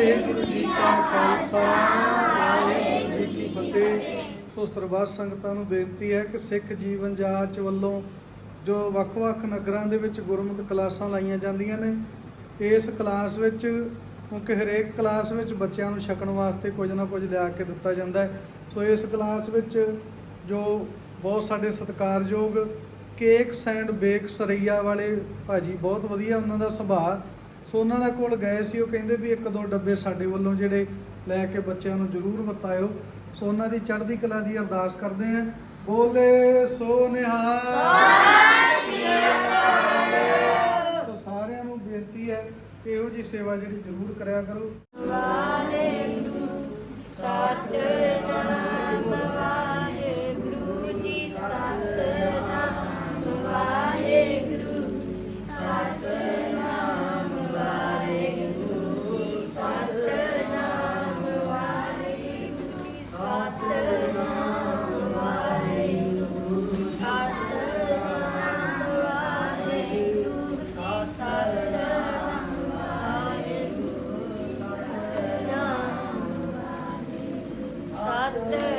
ਵਾਹਿਗੁਰੂ ਜੀ ਕਾ ਖਾਲਸਾ ਵਾਹਿਗੁਰੂ ਜੀ ਕੀ ਫਤਿਹ ਸੋ ਸਰਬੱਤ ਸੰਗਤਾਂ ਨੂੰ ਬੇਨਤੀ ਹੈ ਕਿ ਸਿੱਖ ਜੀਵਨ ਜਾਂਚ ਵੱਲੋਂ ਜੋ ਵੱਖ-ਵੱਖ ਨਗਰਾਂ ਦੇ ਵਿੱਚ ਗੁਰਮਤਿ ਕਲਾਸਾਂ ਲਾਈਆਂ ਜਾਂਦੀਆਂ ਨੇ, ਇਸ ਕਲਾਸ ਵਿੱਚ, ਕਿਉਂਕਿ ਹਰੇਕ ਕਲਾਸ ਵਿੱਚ ਬੱਚਿਆਂ ਨੂੰ ਛਕਣ ਵਾਸਤੇ ਕੁਝ ਨਾ ਕੁਝ ਲਿਆ ਕੇ ਦਿੱਤਾ ਜਾਂਦਾ ਹੈ। ਸੋ ਇਸ ਕਲਾਸ ਵਿੱਚ ਜੋ ਬਹੁਤ ਸਾਡੇ ਸਤਿਕਾਰਯੋਗ ਕੇਕ ਸੈਂਡ ਬੇਕ ਸਰਈਆ ਵਾਲੇ ਭਾਜੀ, ਬਹੁਤ ਵਧੀਆ ਉਹਨਾਂ ਦਾ ਸੁਭਾਅ ਸੋ ਉਹਨਾਂ ਦਾ ਕੋਲ ਗਏ ਸੀ, ਉਹ ਕਹਿੰਦੇ ਵੀ ਇੱਕ ਦੋ ਡੱਬੇ ਸਾਡੇ ਵੱਲੋਂ ਜਿਹੜੇ ਲੈ ਕੇ ਬੱਚਿਆਂ ਨੂੰ ਜ਼ਰੂਰ ਵਰਤਾਇਓ। ਸੋ ਉਹਨਾਂ ਦੀ ਚੜ੍ਹਦੀ ਕਲਾ ਦੀ ਅਰਦਾਸ ਕਰਦੇ ਆਂ ਬੋਲੇ ਸੋ ਨਿਹਾਲ। ਸੋ ਸਾਰਿਆਂ ਨੂੰ ਬੇਨਤੀ ਹੈ ਕਿ ਇਹੋ ਜੀ ਸੇਵਾ ਜਿਹੜੀ ਜ਼ਰੂਰ ਕਰਿਆ ਕਰੋ। ਵਾਹਿਗੁਰੂ ਸਤਿ the